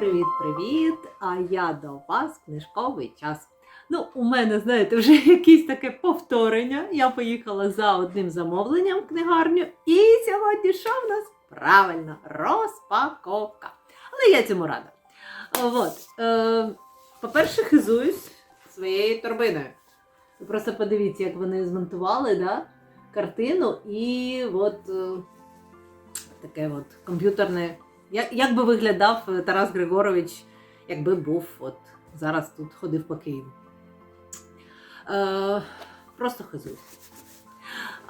привіт, привіт! А я до вас книжковий час. Ну, у мене, знаєте, вже якесь таке повторення. Я поїхала за одним замовленням в книгарню. І сьогодні що в нас? Правильно, розпаковка. Але я цьому рада. От, е, по-перше, хизуюсь своєю торбиною. Просто подивіться, як вони змонтували да, картину і от е, таке от комп'ютерне. Як, би виглядав е, Тарас Григорович, якби був от зараз тут ходив по Києву? Е, просто хизуюсь.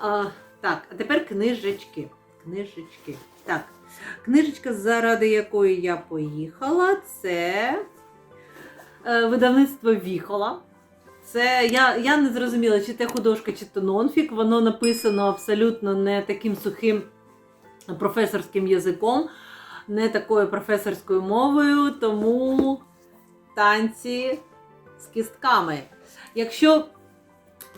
Е, так, а тепер книжечки. Книжечки. Так, книжечка, заради якої я поїхала, це е, видавництво Віхола. Це я, я не зрозуміла, чи це художка, чи то нонфік. Воно написано абсолютно не таким сухим професорським язиком, не такою професорською мовою, тому танці з кістками. Якщо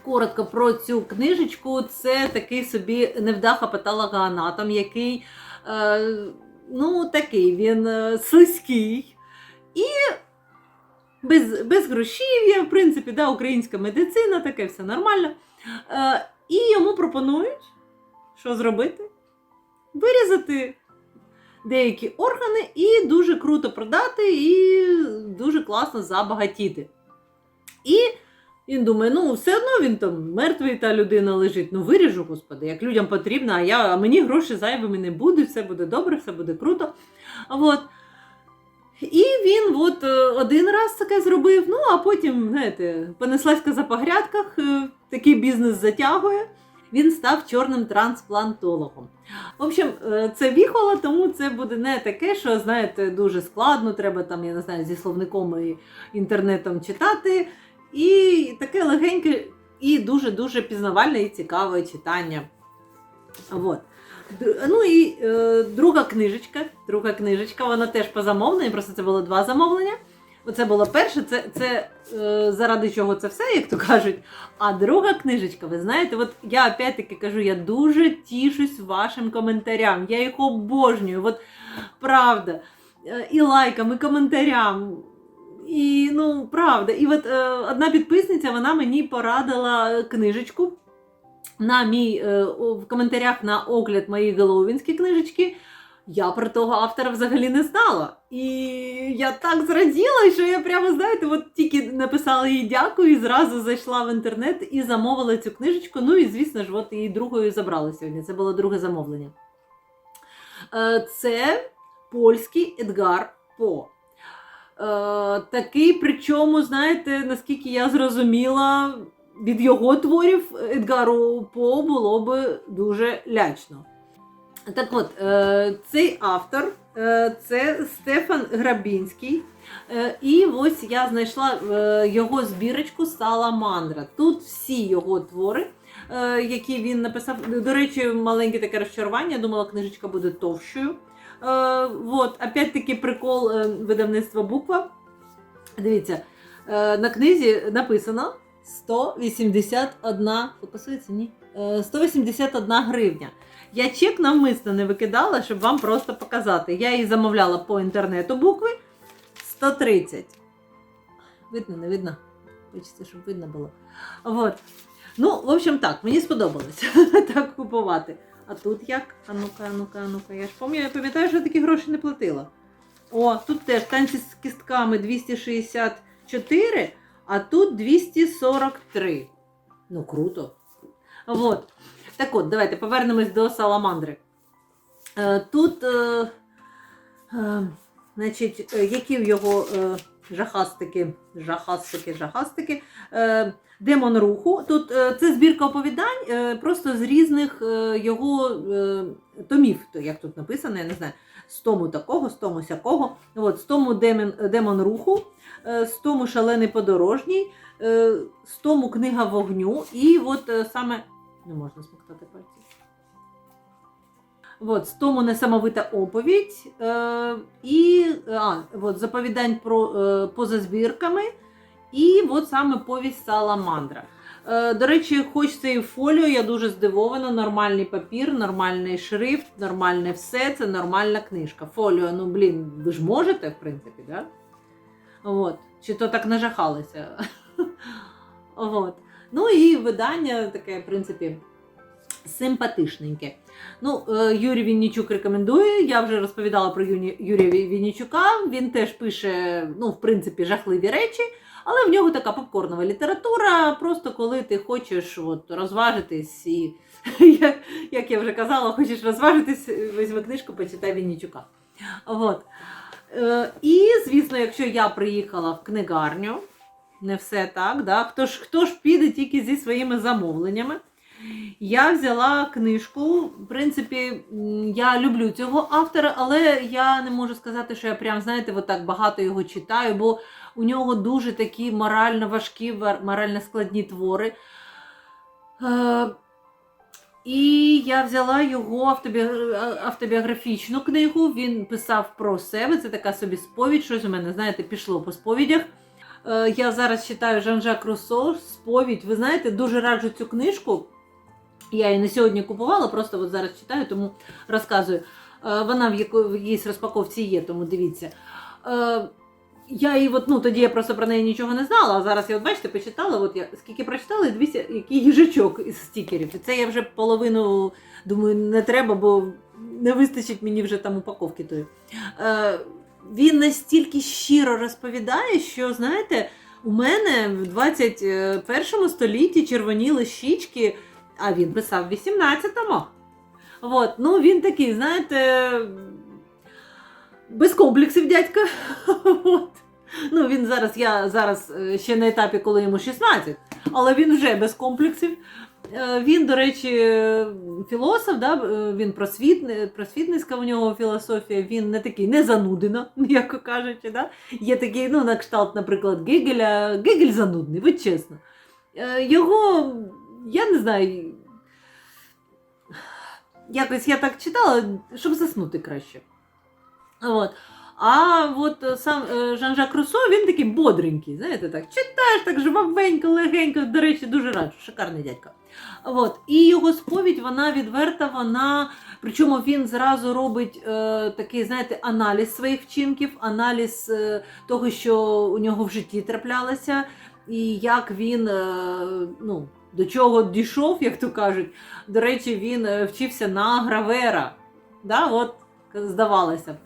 коротко про цю книжечку, це такий собі невдаха патологоанатом, який е, ну, такий він е, слизький. І без, без грошів'я, в принципі, да, українська медицина, таке все нормально. Е, і йому пропонують, що зробити? Вирізати деякі органи і дуже круто продати, і дуже класно забагатіти. І він думає, ну все одно він там мертвий та людина лежить. Ну виріжу, господи, як людям потрібно, а я, а мені гроші зайвими не будуть, все буде добре, все буде круто. От. І він от е, один раз таке зробив, ну а потім, знаєте, понеслась коза по грядках, е, такий бізнес затягує. Він став чорним трансплантологом. В общем, е, це віхола, тому це буде не таке, що, знаєте, дуже складно, треба там, я не знаю, зі словником і інтернетом читати. І таке легеньке і дуже-дуже пізнавальне і цікаве читання. Вот. Д- Ну і е, друга книжечка. Друга книжечка, вона теж по замовленню, просто це було два замовлення. Оце було перше, це, це е, заради чого це все, як то кажуть. А друга книжечка, ви знаєте, от я опять-таки кажу, я дуже тішусь вашим коментарям. Я їх обожнюю. От правда. Е, І лайкам, і коментарям. І ну, правда. І от е, одна підписниця вона мені порадила книжечку на мій е, в коментарях на огляд моєї головінські книжечки. Я про того автора взагалі не знала. І я так зраділа, що я прямо, знаєте, от тільки написала їй дякую, і зразу зайшла в інтернет і замовила цю книжечку. Ну і, звісно ж, от її другою забрала сьогодні. Це було друге замовлення. Е, Це польський Едгар По. Е, такий, причому, знаєте, наскільки я зрозуміла, від його творів Едгару По було би дуже лячно. Так от, е, цей автор це Стефан Грабінський. Е, і ось я знайшла е, його збірочку Саламандра. Тут всі його твори, е, які він написав. До речі, маленьке таке розчарування. Думала, книжечка буде товщою. Е, вот, опять-таки прикол е, видавництва буква. Дивіться, е, на книзі написано 181, фокусується, ні? Е, 181 гривня. Я чек навмисно не викидала, щоб вам просто показати. Я її замовляла по інтернету букви 130. Видно, не видно? Хочеться, щоб видно було. Вот. Ну, в общем, так, мені сподобалося так купувати. А тут як? А ну-ка, а ну-ка, а ну-ка. Я ж пам'ятаю, що я такі гроші не платила. О, тут теж танці з кістками 264, а тут 243. Ну, круто. Вот. Так от, давайте повернемось до саламандри. Е, Тут, е, е, значить, які в його жахастики, жахастики, жахастики, демон руху. Тут це збірка оповідань просто з різних його томів, як тут написано, я не знаю, з тому такого, з тому сякого. От, з тому демон, демон руху, з тому шалений подорожній, з тому книга вогню, і от саме не можна смоктати пальці. От, з тому несамовита оповідь. Е, і а, от, заповідань про, е, поза збірками. І от саме повість Саламандра. Е, До речі, хоч це і фоліо, я дуже здивована. Нормальний папір, нормальний шрифт, нормальне все. Це нормальна книжка. Фоліо, ну блін, ви ж можете, в принципі, да? От. Чи то так нажахалися. От. Ну і видання таке, в принципі, симпатичненьке. Ну, е, Юрій Віннічук рекомендує. Я вже розповідала про Юрія Віннічука. Він теж пише, ну, в принципі, жахливі речі, але в нього така попкорнова література. Просто коли ти хочеш от, розважитись і, як, як я вже казала, хочеш розважитись, візьми книжку, почитай Віннічука. От. Е, і, звісно, якщо я приїхала в книгарню, не все так, да? хто, ж, хто ж піде тільки зі своїми замовленнями. Я взяла книжку. В принципі, я люблю цього автора, але я не можу сказати, що я прям, знаєте, отак багато його читаю, бо у нього дуже такі морально важкі, морально складні твори. Е, і я взяла його автобіографічну книгу. Він писав про себе. Це така собі сповідь. Щось у мене, знаєте, пішло по сповідях. Е, Я зараз читаю Жан-Жак Руссо сповідь. Ви знаєте, дуже раджу цю книжку. Я її не сьогодні купувала, просто от зараз читаю, тому розказую. Е, Вона в якійсь розпаковці є, тому дивіться. Е, Я її, от, ну тоді я просто про неї нічого не знала, а зараз я, от бачите, почитала, от я скільки прочитала, і дивіться, який їжачок із стікерів. І це я вже половину думаю, не треба, бо не вистачить мені вже там упаковки тої. Він настільки щиро розповідає, що, знаєте, у мене в 21 столітті червоніли щічки, а він писав в 18-му. От, ну він такий, знаєте, без комплексів дядька. От. Ну, він зараз, я зараз е, ще на етапі, коли йому 16, але він вже без комплексів. Е, Він, до речі, філософ, да? е, він просвітни, просвітницька у нього філософія, він не такий, не занудина, м'яко кажучи. Да? Є такий, ну, на кшталт, наприклад, Гегеля. Гегель занудний, от чесно. Е, Його, я не знаю, якось я так читала, щоб заснути краще. От. А от е, сам е, Жан-Жак Руссо, він такий бодренький, знаєте, так, читаєш так жвавенько, легенько, до речі, дуже раджу, шикарний дядько. От. І його сповідь, вона відверта, вона, причому він зразу робить е, такий, знаєте, аналіз своїх вчинків, аналіз е, того, що у нього в житті траплялося, і як він, е, ну, до чого дійшов, як то кажуть. До речі, він е, вчився на гравера. Да, от, здавалося б.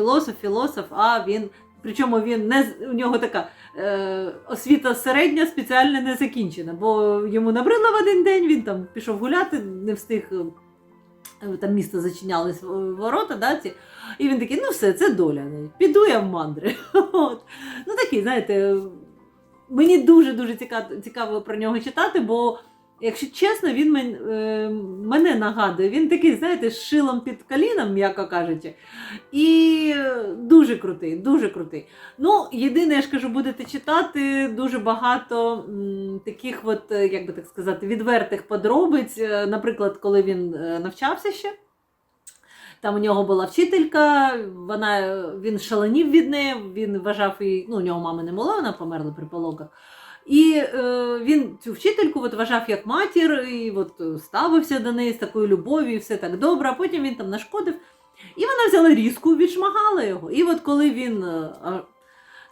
Філософ, філософ, а він. Причому він не у нього така е, освіта середня, спеціально не закінчена, бо йому набрило в один день, він там пішов гуляти, не встиг. е, Там місто зачинялись е, ворота, да, ці, і він такий, ну все, це доля. ну, Піду я в мандри. От. Ну такий, знаєте, мені дуже-дуже цікаво, цікаво про нього читати, бо, якщо чесно, він мен, е, мене нагадує. Він такий, знаєте, з шилом під коліном, м'яко кажучи. І дуже крутий, дуже крутий. Ну, єдине, я ж кажу, будете читати дуже багато м, таких, от, е, як би так сказати, відвертих подробиць. Е, Наприклад, коли він е, навчався ще. Там у нього була вчителька, вона, він шаленів від неї, він вважав її, ну, у нього мами не було, вона померла при пологах. І е, він цю вчительку от, вважав як матір, і от, е, ставився до неї з такою любов'ю, і все так добре, а потім він там нашкодив. І вона взяла різку, відшмагала його. І от коли він е,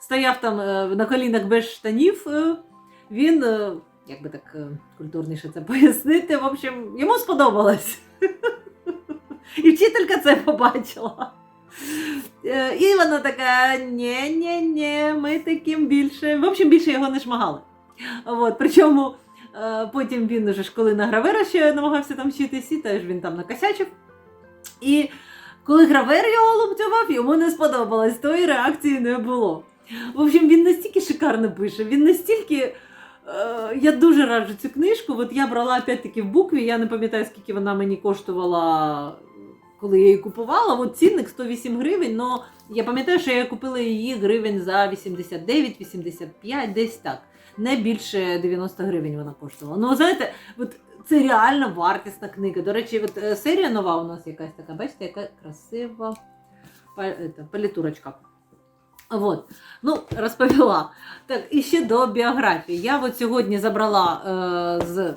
стояв там е, на колінах без штанів, е, він, е, як би так е, культурніше це пояснити, в общем, йому сподобалось. І вчителька це побачила. Е, І вона така: ні ні ні ми таким більше. В общем, більше його не шмагали. От, причому е, потім він уже ж коли на гравера ще намагався там вчитись, і теж він там накосячив. І коли гравер його лупцював, йому не сподобалось, тої реакції не було. В общем, він настільки шикарно пише, він настільки. е, Я дуже раджу цю книжку. От я брала опять-таки в букві, я не пам'ятаю, скільки вона мені коштувала, коли я її купувала. От цінник 108 гривень, але я пам'ятаю, що я купила її гривень за 89-85, десь так. Не більше 90 гривень вона коштувала. Ну, знаєте, от це реально вартісна книга. До речі, от е, серія нова у нас якась така, бачите, яка красива палітурочка. От. Ну, розповіла. Так, і ще до біографії. Я от сьогодні забрала е, з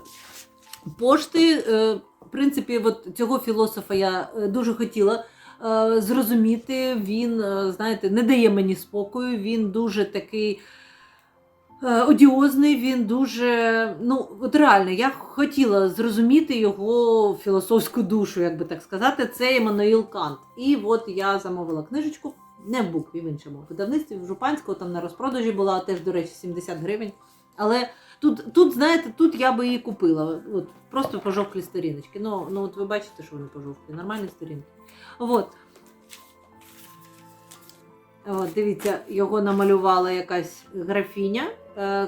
пошти. Е, в принципі, от цього філософа я е, дуже хотіла е, зрозуміти. Він, е, знаєте, не дає мені спокою, він дуже такий. е, Одіозний, він дуже. Ну, от реально, я хотіла зрозуміти його філософську душу, як би так сказати. Це Еммануїл Кант. І от я замовила книжечку, не в букві, в іншому видавництві, в Жупанського, там на розпродажі була теж, до речі, 70 гривень. Але тут, тут знаєте, тут я би її купила. От, просто пожовклі сторіночки. Ну, ну от ви бачите, що вони пожовклі, нормальні сторінки. От. От, дивіться, його намалювала якась графіня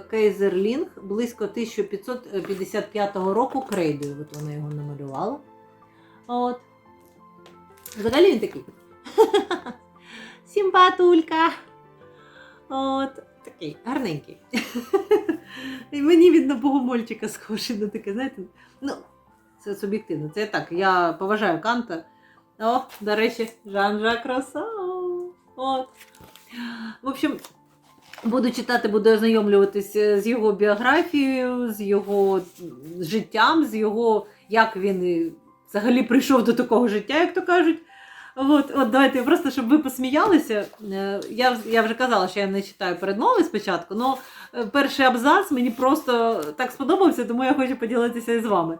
Кейзерлінг близько 1555 року крейдою. От вона його намалювала. От. Взагалі він такий. Сімпатулька. От, такий гарненький. І мені від на богомольчика схожий на таке, знаєте. Ну, це суб'єктивно. Це так. Я поважаю Канта. О, до речі, Жан-Жак Россо. От. В общем, буду читати, буду ознайомлюватися з його біографією, з його життям, з його, як він взагалі прийшов до такого життя, як то кажуть. От, от давайте просто, щоб ви посміялися. Е, Я, я вже казала, що я не читаю передмови спочатку, але перший абзац мені просто так сподобався, тому я хочу поділитися із вами.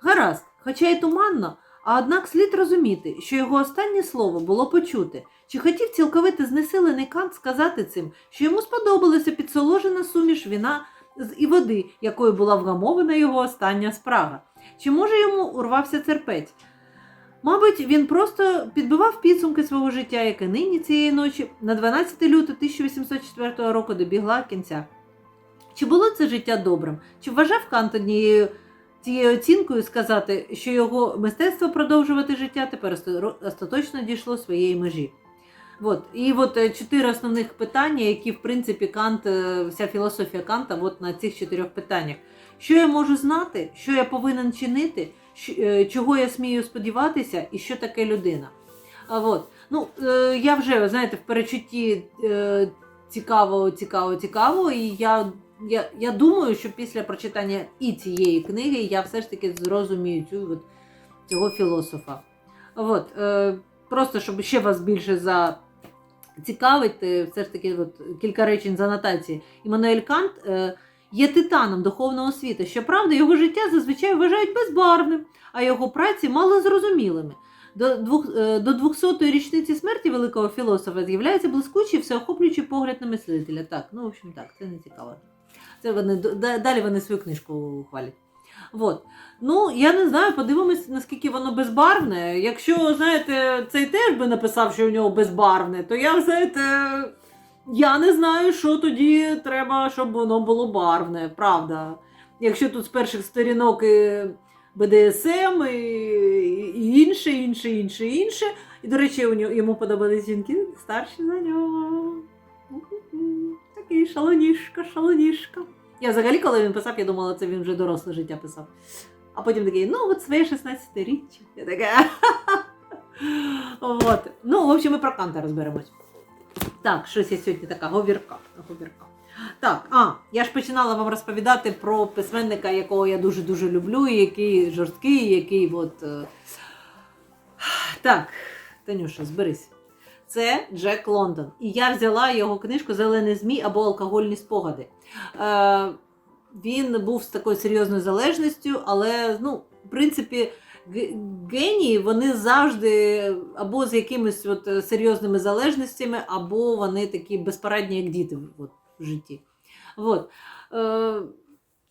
Гаразд, хоча й туманно, а однак слід розуміти, що його останнє слово було почути. Чи хотів цілковито знесилений Кант сказати цим, що йому сподобалася підсоложена суміш віна з і води, якою була вгамована його остання спрага? Чи може йому урвався терпець? Мабуть, він просто підбивав підсумки свого життя, яке нині цієї ночі на 12 лютого 1804 року добігла кінця. Чи було це життя добрим? Чи вважав Кант однією цією оцінкою сказати, що його мистецтво продовжувати життя тепер остаточно дійшло своєї межі? От. І от е, чотири основних питання, які, в принципі, Кант, е, вся філософія Канта от на цих чотирьох питаннях. Що я можу знати, що я повинен чинити, чого я смію сподіватися, і що таке людина. А от. Ну, е, я вже, знаєте, в перечутті е, цікаво, цікаво, цікаво, і я, я, я думаю, що після прочитання і цієї книги я все ж таки зрозумію цю, от, цього філософа. От, е, просто щоб ще вас більше за цікавить, е, все ж таки от, кілька речень з анотації. Іммануель Кант е, є титаном духовного світу. Щоправда, його життя зазвичай вважають безбарвним, а його праці малозрозумілими. До, е, до 200-ї річниці смерті великого філософа з'являється блискучий всеохоплюючий погляд на мислителя. Так, ну, в общем, так, це не цікаво. Це вони, далі вони свою книжку хвалять. Вот. Ну, я не знаю, подивимось, наскільки воно безбарвне. Якщо, знаєте, цей теж би написав, що у нього безбарвне, то я, знаєте, я не знаю, що тоді треба, щоб воно було барвне, правда. Якщо тут з перших сторінок і БДСМ і, інше, інше, інше, інше. І, до речі, йому подобались жінки старші за нього. Такий шалоніжка, шалоніжка. Я взагалі, коли він писав, я думала, це він вже доросле життя писав. А потім такий, ну, от своє 16 річчя. Я така. От. Ну, в общем, ми про Канта розберемось. Так, щось я сьогодні така говірка. говірка. Так, а, я ж починала вам розповідати про письменника, якого я дуже-дуже люблю, і який жорсткий, який от. е, Так, Танюша, зберись. Це Джек Лондон. І я взяла його книжку Зелений змій або алкогольні спогади. Е, він був з такою серйозною залежністю, але, ну, в принципі, генії вони завжди або з якимись от серйозними залежностями, або вони такі безпорадні, як діти от, в житті. От. Е,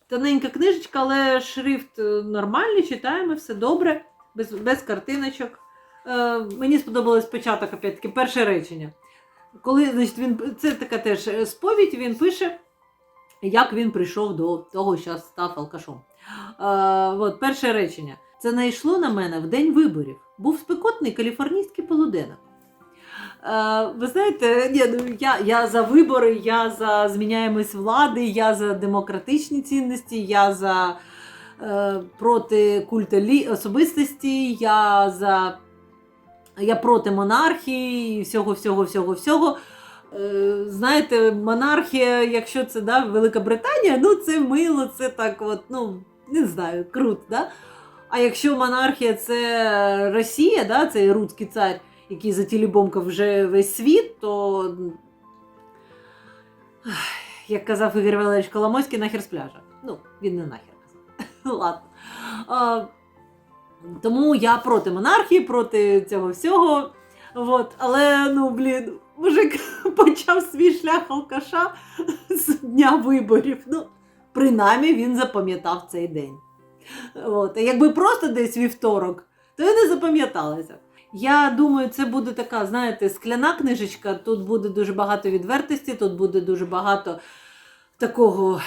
тоненька книжечка, але шрифт е, нормальний, читаємо, все добре, без, без картиночок. Е, мені сподобалось початок, опять-таки, перше речення. Коли, значить, він, це така теж сповідь, він пише, як він прийшов до того, що став алкашом. Е, от, перше речення. Це найшло на мене в день виборів. Був спекотний каліфорнійський полуденок. Е, ви знаєте, ні, ну, я, я за вибори, я за зміняємось влади, я за демократичні цінності, я за е, проти культу особистості, я за я проти монархії, всього, всього, всього, всього. Е, Знаєте, монархія, якщо це да, Велика Британія, ну це мило, це так, от, ну, не знаю, круто. Да? А якщо монархія це Росія, да, це руський цар, який затілібомкав вже весь світ, то, як казав Ігор Валерійович Коломойський, нахер з пляжа. Ну, він не нахер казав. Ладно. А, тому я проти монархії, проти цього всього. От. Але, ну, блін, мужик почав свій шлях алкаша з дня виборів. Ну, принаймні він запам'ятав цей день. От. Якби просто десь вівторок, то і не запам'яталося. Я думаю, це буде така, знаєте, скляна книжечка. Тут буде дуже багато відвертості, тут буде дуже багато такого,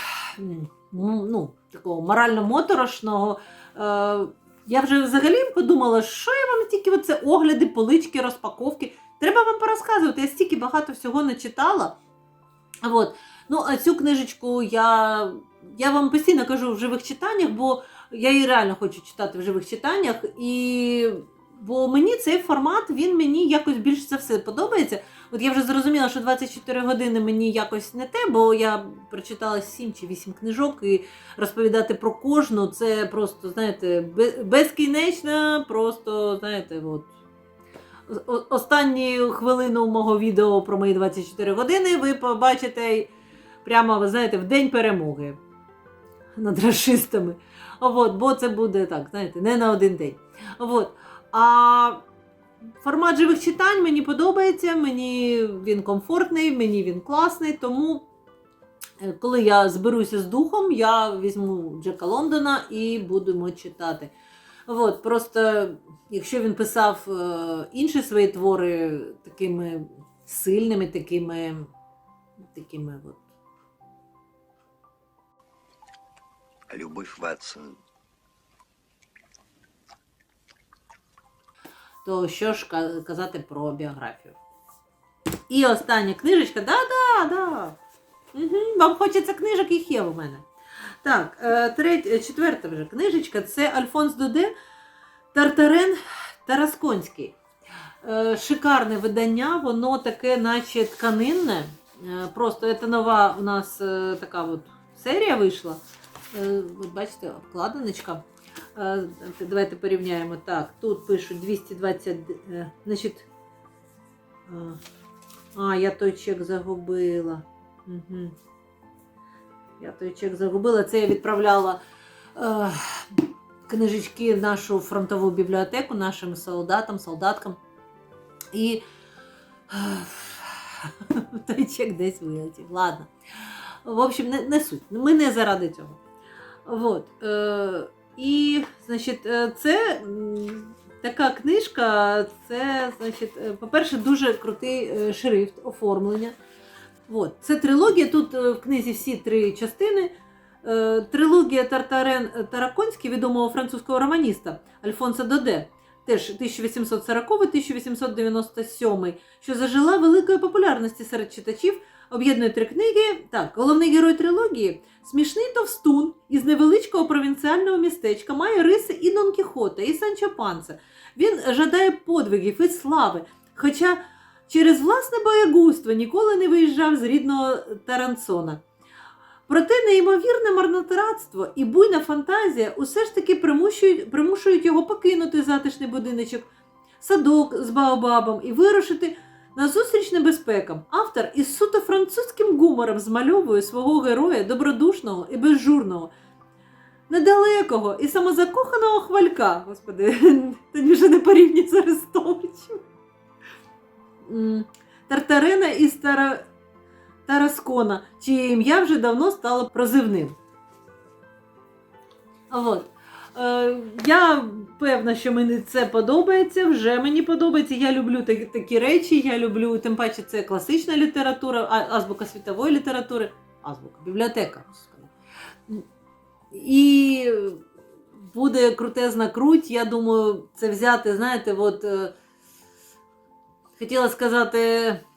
ну, такого морально-моторошного. Е, я вже взагалі подумала, що я вам тільки оце огляди, полички, розпаковки. Треба вам порозказувати. Я стільки багато всього не читала. От. Ну, а цю книжечку я, я вам постійно кажу в живих читаннях, бо я її реально хочу читати в живих читаннях. І... Бо мені цей формат, він мені якось більш за все подобається. От я вже зрозуміла, що 24 години мені якось не те, бо я прочитала 7 чи 8 книжок і розповідати про кожну, це просто, знаєте, бе- безкінечно, просто, знаєте, от. О- Останню хвилину мого відео про мої 24 години ви побачите прямо, ви знаєте, в день перемоги над расистами. От, бо це буде так, знаєте, не на один день. От. А формат живих читань мені подобається, мені він комфортний, мені він класний, тому. Е, Коли я зберуся з духом, я візьму Джека Лондона і будемо читати. От, просто, якщо він писав е, інші свої твори такими сильними, такими. такими от, Любовь Ватсон. то що ж казати про біографію. І остання книжечка, да-да, да. Вам хочеться книжок, їх є у мене. Так, е, треть, е, четверта вже книжечка це Альфонс Доде Тартарен Тарасконський. Е, Шикарне видання, воно таке, наче тканинне. Просто це нова у нас така от серія вийшла. Е, От бачите, обкладиночка. Е, Давайте порівняємо. Так, тут пишуть 220. е, Значить. А, я той чек загубила. Угу. Я той чек загубила. Це я відправляла е, книжечки в нашу фронтову бібліотеку нашим солдатам, солдаткам. І той чек десь вилетів. Ладно. В общем, не, не суть. Ми не заради цього. Вот. І, значить, е, це така книжка, це, значить, е, по-перше, дуже крутий е, шрифт, оформлення. От. Це трилогія. Тут е, в книзі всі три частини. Трилогія Тартарен Тараконський відомого французького романіста Альфонса Доде, теж 1840-1897, що зажила великої популярності серед читачів. Об'єднує три книги. Так, головний герой трилогії смішний товстун із невеличкого провінціального містечка має риси і Дон Кіхота, і Санчо Панса. Він жадає подвигів і слави, хоча через власне боягузтво ніколи не виїжджав з рідного Таранцона. Проте неймовірне марнотратство і буйна фантазія усе ж таки примушують, примушують його покинути затишний будиночок, садок з баобабом і вирушити назустріч небезпекам. Автор із суто французьким гумором змальовує свого героя добродушного і безжурного, недалекого і самозакоханого хвалька. Господи, тоді вже не порівнюй з Арестовичем. Тартарена із Тара... Тараскона, чиє ім'я вже давно стало прозивним. От. Е, я певна, що мені це подобається, вже мені подобається. Я люблю такі, речі, я люблю, тим паче, це класична література, азбука світової літератури, азбука, бібліотека. І буде крутезна круть. Я думаю, це взяти, знаєте, от. е, Хотіла сказати,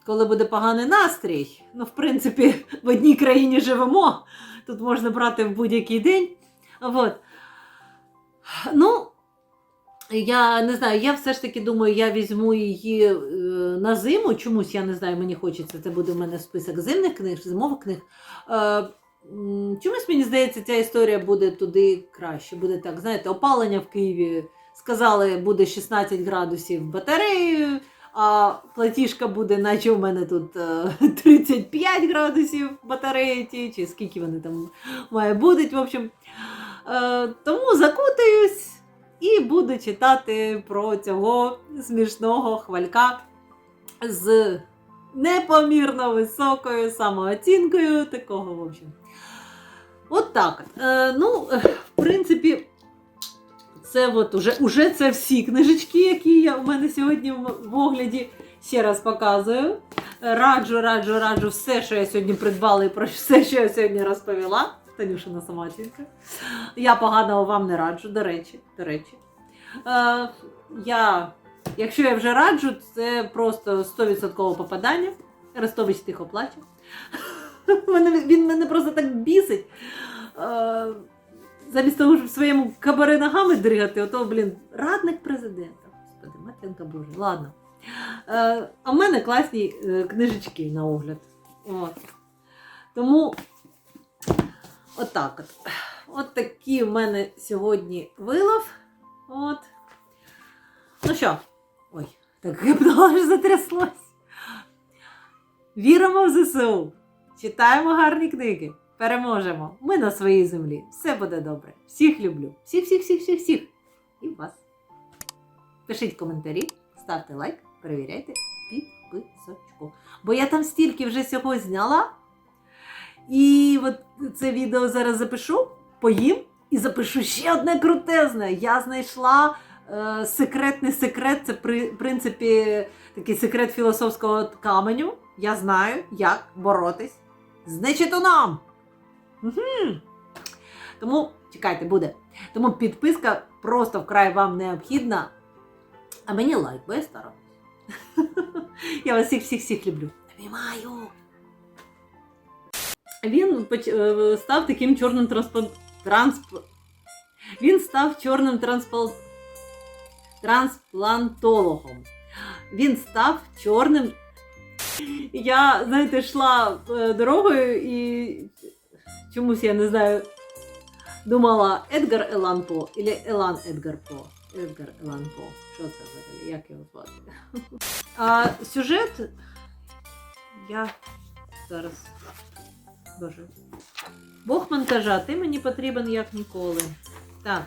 коли буде поганий настрій. Ну, в принципі, в одній країні живемо. Тут можна брати в будь-який день. От. Ну, я не знаю, я все ж таки думаю, я візьму її е, на зиму, чомусь я не знаю, мені хочеться, це буде в мене список зимних книг, зимових книг. Е, чомусь мені здається, ця історія буде туди краще. Буде так, знаєте, опалення в Києві. Сказали, буде 16 градусів батареєю, а платіжка буде, наче у мене тут е, 35 градусів батареї, ті, чи скільки вони там має бути. В общем, е, тому закутаюсь і буду читати про цього смішного хвалька з непомірно високою самооцінкою. Такого, в общем. От так. Е, ну, е, в принципі, це от уже, уже це всі книжечки, які я у мене сьогодні в огляді. Ще раз показую. Е, Раджу, раджу, раджу все, що я сьогодні придбала і про все, що я сьогодні розповіла. Танюшина самооцінка. Я поганого вам не раджу, до речі. До речі. Е, я, якщо я вже раджу, це просто 100% попадання. Арестович тихо плаче. Він мене просто так бісить. Е, замість того, щоб своєму кабаре ногами дригати, ото, блін, радник президента. Господи, матінка Боже, ладно. Е, а в мене класні е, книжечки на огляд. От. Тому отак от. От такі в мене сьогодні вилов. От. Ну що, ой, так гипнуло аж затряслось. Віримо в ЗСУ. Читаємо гарні книги. Переможемо. Ми на своїй землі. Все буде добре. Всіх люблю. Всіх, всіх, всіх, всіх, всіх. І вас. Пишіть коментарі, ставте лайк, перевіряйте підписочку. Бо я там стільки вже всього зняла. І от це відео зараз запишу, поїм і запишу ще одне крутезне. Я знайшла е, секретний секрет. Це при, принципі такий секрет філософського каменю. Я знаю, як боротись з нечитуном. Угу. Тому чекайте, буде. Тому підписка просто вкрай вам необхідна. А мені лайк, бо я стара. Я вас всіх всіх всіх люблю. Обіймаю. Він е, став таким чорним транспо... трансп... Він став чорним транспол... трансплантологом. Він став чорним. Я, знаєте, йшла е, дорогою і чомусь я не знаю. Думала Едгар Елан По або Елан Едгар По. Едгар Елан По. Що це взагалі? Як його звати? А сюжет я зараз. Боже. Бохман монтажа, ти мені потрібен як ніколи. Так.